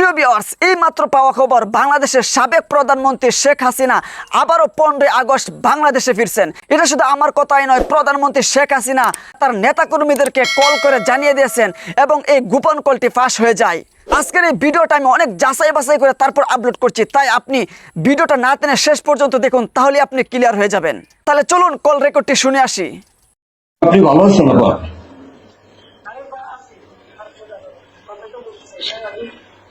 প্রিয় ভিউয়ার্স এই মাত্র পাওয়া খবর, বাংলাদেশের সাবেক প্রধানমন্ত্রী শেখ হাসিনা আবারও পনেরোই আগস্ট বাংলাদেশে ফিরছেন। এটা শুধু আমার কথাই নয়, প্রধানমন্ত্রী শেখ হাসিনা তার নেতাকর্মীদেরকে কল করে জানিয়ে দিয়েছেন এবং এই গোপন কলটি ফাঁস হয়ে যায়। আজকের এই ভিডিওটা আমি অনেক যাচাই বাছাই করে তারপর আপলোড করছি, তাই আপনি ভিডিওটা না টেনে শেষ পর্যন্ত দেখুন তাহলে আপনি ক্লিয়ার হয়ে যাবেন। তাহলে চলুন, কল রেকর্ডটি শুনে আসি। আপনি ভালো আছেন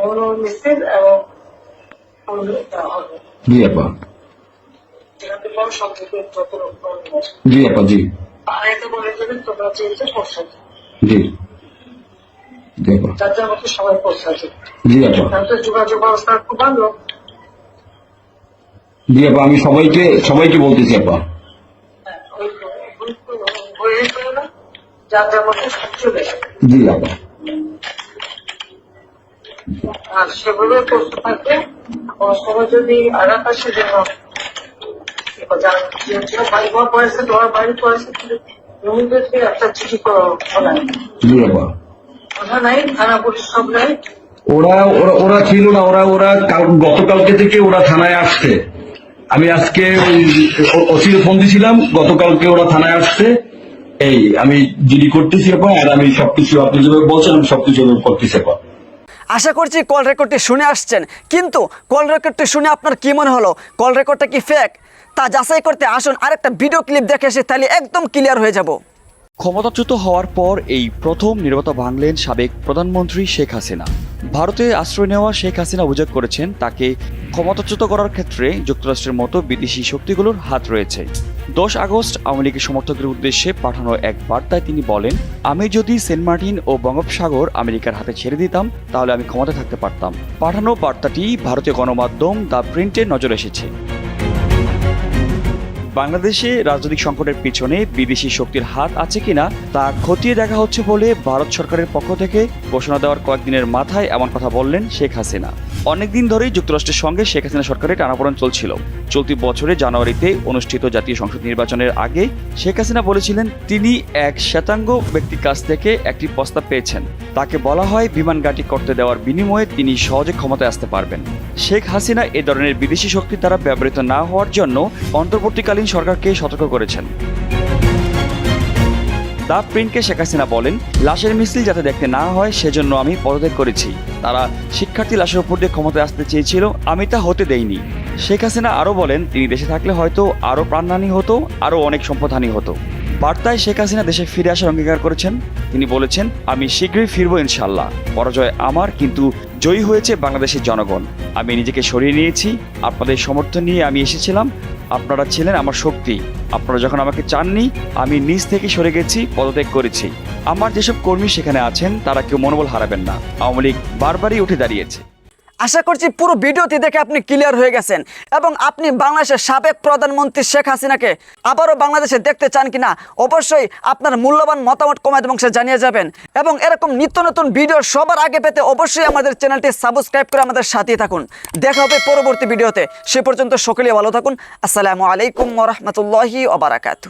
মৌন মৌন এবং জি আপা জি আপা জি জি জি আপা যার যার মতো সবাই পৌঁছাতে জি আপা যোগাযোগ ব্যবস্থা খুব ভালো জি আপা আমি সবাইকে সবাইকে বলতেছি আপা হ্যাঁ, হয়ে জি আপা আর সেগুলো করতে থাকবে। পড়েছে তোমার বাড়ি পড়েছে একটা চিঠি করো নাই থানা পুলিশ সব নাই। ওরা ওরা ওরা ছিল না ওরা ওরা গতকালকে থেকে ওরা থানায় আসছে। আমি আজকে অসির ফোন দিছিলাম গতকালকে ওরা থানায় আসছে। এই আমি জিডি করতেছি আপা আর আমি সবকিছু আপনি যেভাবে বলছেন আমি সবকিছু করতেছি আপা আশা করছি কল রেকর্ডটি শুনে আসছেন। কিন্তু কল রেকর্ডটি শুনে আপনার কি মনে হলো? কল রেকর্ডটা কি ফেক তা যাচাই করতে আসুন, আরেকটা ভিডিও ক্লিপ দেখে এসে তাহলে একদম ক্লিয়ার হয়ে যাব। ক্ষমতাচ্যুত হওয়ার পর এই প্রথম নির্বাচন ভাঙলেন সাবেক প্রধানমন্ত্রী শেখ হাসিনা। ভারতে আশ্রয় নেওয়া শেখ হাসিনা অভিযোগ করেছেন, তাকে ক্ষমতাচ্যুত করার ক্ষেত্রে যুক্তরাষ্ট্রের মতো বিদেশি শক্তিগুলোর হাত রয়েছে। দশ আগস্ট আওয়ামী লীগের সমর্থকদের উদ্দেশ্যে পাঠানো এক বার্তায় তিনি বলেন, আমি যদি সেন্ট মার্টিন ও বঙ্গোপসাগর আমেরিকার হাতে ছেড়ে দিতাম, তাহলে আমি ক্ষমতায় থাকতে পারতাম। পাঠানো বার্তাটি ভারতীয় গণমাধ্যম দ্য প্রিন্টের নজর এসেছে। বাংলাদেশে রাজনৈতিক সংকটের পিছনে বিদেশি শক্তির হাত আছে কিনা, তা খতিয়ে দেখা হচ্ছে বলে ভারত সরকারের পক্ষ থেকে ঘোষণা দেওয়ার কয়েকদিনের মাথায় এমন কথা বললেন শেখ হাসিনা। অনেকদিন ধরেই যুক্তরাষ্ট্রের সঙ্গে শেখ হাসিনা সরকারের টানাপোড়েন চলছিল। চলতি বছরে জানুয়ারিতে অনুষ্ঠিত জাতীয় সংসদ নির্বাচনের আগে শেখ হাসিনা বলেছিলেন, তিনি এক শ্বেতাঙ্গ ব্যক্তির কাছ থেকে একটি প্রস্তাব পেয়েছেন। তাকে বলা হয় বিমান ঘাঁটি করতে দেওয়ার বিনিময়ে তিনি সহজে ক্ষমতায় আসতে পারবেন। শেখ হাসিনা এ ধরনের বিদেশি শক্তির দ্বারা ব্যবহৃত না হওয়ার জন্য অন্তর্বর্তীকালীন সরকারকে সতর্ক করেছেন। দা প্রিন্টকে শেখ হাসিনা বলেন, লাশের মিছিল যাতে দেখতে না হয়, সেজন্য আমি পদত্যাগ করেছি। তারা শিক্ষার্থী লাশের উপর দিয়ে ক্ষমতায় আসতে চেয়েছিল, আমি তা হতে দেইনি। শেখ হাসিনা আরও বলেন, তিনি দেশে থাকলে হয়তো আরও প্রাণহানি হতো, আরও অনেক সম্পদহানি হতো। বার্তায় শেখ হাসিনা দেশে ফিরে আসার অঙ্গীকার করেছেন। তিনি বলেছেন, আমি শীঘ্রই ফিরবো ইনশাল্লাহ পরাজয় আমার, কিন্তু জয়ী হয়েছে বাংলাদেশের জনগণ। আমি নিজেকে সরিয়ে নিয়েছি, আপনাদের সমর্থন নিয়ে আমি এসেছিলাম। আপনারা ছিলেন আমার শক্তি। আপনারা যখন আমাকে চাননি, আমি নিজ থেকে সরে গেছি, পদত্যাগ করেছি। আমার যেসব কর্মী সেখানে আছেন, তারা কেউ মনোবল হারাবেন না। আওয়ামী লীগ বারবারই উঠে দাঁড়িয়েছে। আশা করছি পুরো ভিডিওটি দেখে আপনি ক্লিয়ার হয়ে গেছেন এবং আপনি বাংলাদেশের সাবেক প্রধানমন্ত্রী শেখ হাসিনাকে আবারও বাংলাদেশে দেখতে চান কিনা, অবশ্যই আপনার মূল্যবান মতামত কমেন্ট বংশে জানিয়ে যাবেন এবং এরকম নিত্য নতুন ভিডিও সবার আগে পেতে অবশ্যই আমাদের চ্যানেলটি সাবস্ক্রাইব করে আমাদের সাথেই থাকুন। দেখা হবে পরবর্তী ভিডিওতে সে পর্যন্ত সকলে ভালো থাকুন। আসসালামু আলাইকুম ওরহমতুল্লাহি ওবরাকাতু